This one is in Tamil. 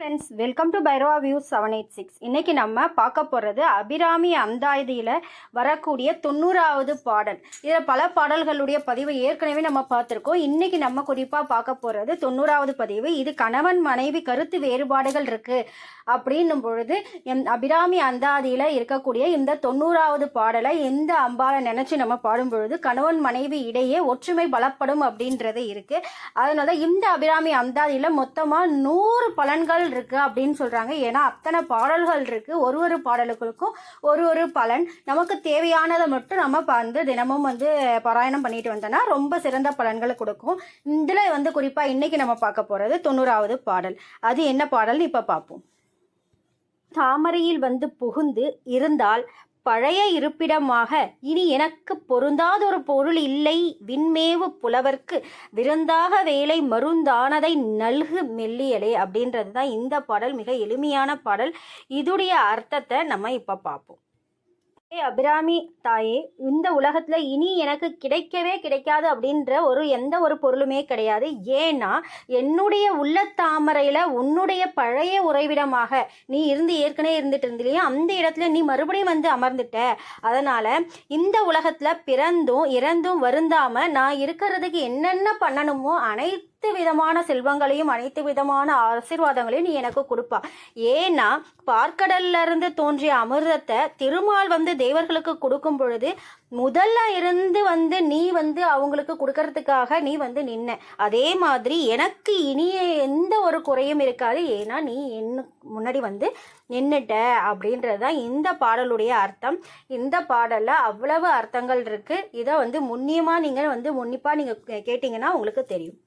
ஃப்ரெண்ட்ஸ் வெல்கம் டு பைரோவா வியூ செவன் எயிட் சிக்ஸ் இன்னைக்கு நம்ம பார்க்க போகிறது அபிராமி அந்தாதியில் வரக்கூடிய தொண்ணூறாவது பாடல். இதில் பல பாடல்களுடைய பதிவை ஏற்கனவே நம்ம பார்த்துருக்கோம். இன்னைக்கு நம்ம குறிப்பாக பார்க்க போகிறது தொண்ணூறாவது பதிவு இது கணவன் மனைவி கருத்து வேறுபாடுகள் இருக்குது அப்படின்னும் பொழுது எம் அபிராமி அந்தாதியில் இருக்கக்கூடிய இந்த தொண்ணூறாவது பாடலை எந்த அம்பாவை நினச்சி நம்ம பாடும் பொழுது கணவன் மனைவி இடையே ஒற்றுமை பலப்படும் அப்படின்றது இருக்குது அதனால இந்த அபிராமி அந்தாதியில் மொத்தமாக நூறு பலன்கள் இருக்கு அப்படின்னு சொல்றாங்க. ஏன்னா அத்தனை பாடல்கள் இருக்கு. ஒரு ஒரு பாடல்களுக்கும் ஒரு ஒரு பலன். நமக்கு தேவையானதை மட்டும் நம்ம வந்து தினமும் வந்து பாராயணம் பண்ணிட்டு வந்தோம்னா ரொம்ப சிறந்த பலன்களை கொடுக்கும். இதுல வந்து குறிப்பா இன்னைக்கு நம்ம பார்க்க போறது தொண்ணூறாவது பாடல். அது என்ன பாடல்னு இப்ப பார்ப்போம். தாமரையில் வந்து புகுந்து இருந்தால் பழைய இருப்பிடமாக இனி எனக்கு பொருந்தாதொரு பொருள் இல்லை. விண்மேவு புலவர்க்கு விருந்தாக வேலை மருந்தானதை நல்கு மெல்லியலே அப்படின்றது தான் இந்த பாடல் மிக எளிமையான பாடல். இதுடைய அர்த்தத்தை நம்ம இப்போ பார்ப்போம். ஏ அபிராமி தாயே இந்த உலகத்தில் இனி எனக்கு கிடைக்கவே கிடைக்காது அப்படின்ற ஒரு எந்த ஒரு பொருளுமே கிடையாது. ஏன்னா என்னுடைய உள்ள தாமரையில் உன்னுடைய பழைய உறைவிடமாக நீ இருந்து ஏற்கனவே இருந்துட்டு இருந்திலையா அந்த இடத்துல நீ மறுபடியும் வந்து அமர்ந்துட்ட. அதனால் இந்த உலகத்தில் பிறந்தும் இறந்தும் வருந்தாமல் நான் இருக்கிறதுக்கு என்னென்ன பண்ணணுமோ அனைத்து விதமான செல்வங்களையும் அனைத்து விதமான ஆசீர்வாதங்களையும் நீ எனக்கு கொடுப்பா. ஏன்னா பார்க்கடல்ல இருந்து தோன்றிய அமிர்தத்தை திருமால் வந்து தேவர்களுக்கு கொடுக்கும் பொழுது முதல்ல இருந்து வந்து நீ வந்து அவங்களுக்கு கொடுக்கறதுக்காக நீ வந்து நின்ன. அதே மாதிரி எனக்கு இனிய எந்த ஒரு குறையும் இருக்காது. ஏன்னா நீ என்ன முன்னாடி வந்து நின்னுட்ட அப்படின்றது தான் இந்த பாடலுடைய அர்த்தம். இந்த பாடலில் அவ்வளவு அர்த்தங்கள் இருக்கு. இதை வந்து முன்னியமாக நீங்கள் வந்து முன்னிப்பாக நீங்கள் கே- உங்களுக்கு தெரியும்.